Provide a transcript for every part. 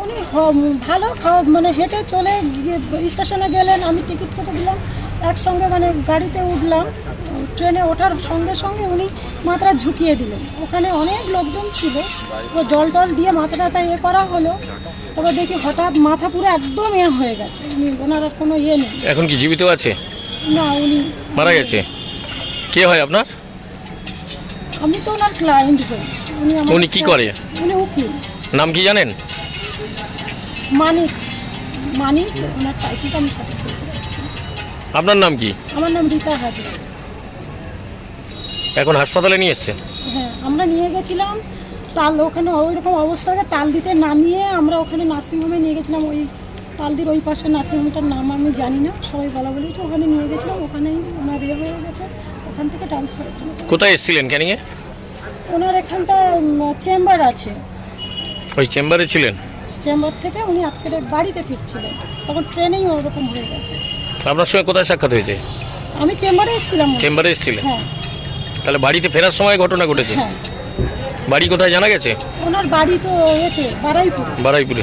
উনি হ- ভালো খাওয়া মানে হেঁটে চলে গিয়ে স্টেশনে গেলেন আমি টিকিট কেটে দিলাম একসঙ্গে মানে গাড়িতে উঠলাম ট্রেনে ওঠার সঙ্গে সঙ্গে উনি মাথাটা ঝুঁকিয়ে দিলেন। ওখানে অনেক লোকজন ছিল ও জল টল দিয়ে মাথাটা ইয়ে করা হলো তবে দেখি হঠাৎ মাথা পুরো একদম এ হয়ে গেছে উনি ওনার আর কোনো ইয়ে নেই। এখন কি জীবিত আছে? না উনি মারা গেছে? কে হয় আপনার? আমি তো ওনার ক্লায়েন্ট হই। উনি আমার উনি কি করে? উনি উকিল। নাম কি জানেন? মানিক। মানিক ওনার টাইটেলটা আমি সঠিক বলতে পারছি না। আপনার নাম কি? আমার নাম রীতা হাজরা। এখন হাসপাতালে নিয়ে এসছেন? হ্যাঁ আমরা নিয়ে গেছিলাম। তাল ওখানে ওই রকম অবস্থাকে তাল দিতে নামিয়ে আমরা ওখানে নার্সিংহোমে নিয়ে গেছিলাম। ওই তালদির ওই পাশে নার্সিংহোমটার নাম আমি জানি না। সবাই বলা বলি হচ্ছে ওখানে নিয়ে গেছিলাম। ওখানেই ওনার ইয়ে হয়ে গেছে। ওখান থেকে ট্রান্সফার এখানে। কোথায় এসেছিলেন? ক্যানিংয়ে? ওনার এখানটা চেম্বার আছে। ওই চেম্বারে ছিলেন? চেম্বার থেকে উনি আজকের বাড়িতে ফিরছিলেন। তখন ট্রেনেই ওরকম হয়ে গেছে। আপনার সঙ্গে কোথায় সাক্ষাৎ হয়েছে? আমি চেম্বারে এসেছিলাম চেম্বারে এসেছিলেন? হ্যাঁ। তাহলে বাড়িতে ফেরার সময় ঘটনা ঘটেছে? হ্যাঁ। বাড়ি কোথায় জানা গেছে? ওনার বাড়ি তো এতে বারাইপুর। বারাইপুরে।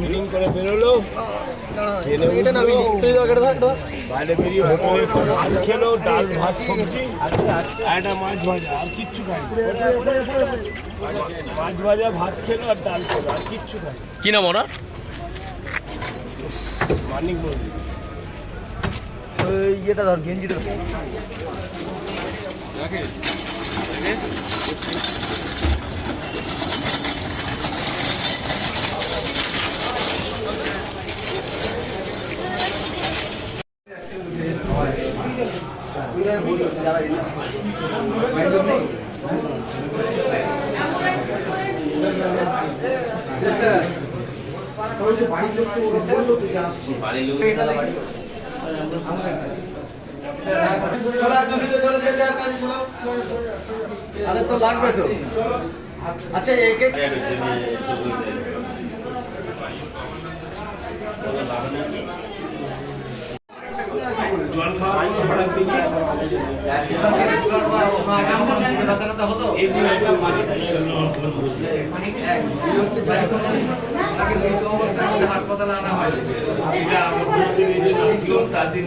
মিটিং করে বেরোলো। বাইরে বেরিয়ে ভাত খেলো ডাল ভাত সবজি একটা মাছ ভাজা আর কিচ্ছু খাই মাছ ভাজা ভাত খেলো আর ডাল খেলো আর কিচ্ছু খাই কি নাম ওনার? মানিক বলবি ইয়েটা ধর গেঞ্জিটা ধর। আরে তো লাগবে তো আচ্ছা একে জল খাওয়া সকালের দিকে হাসপাতালে আনা হয় এটা তার দিন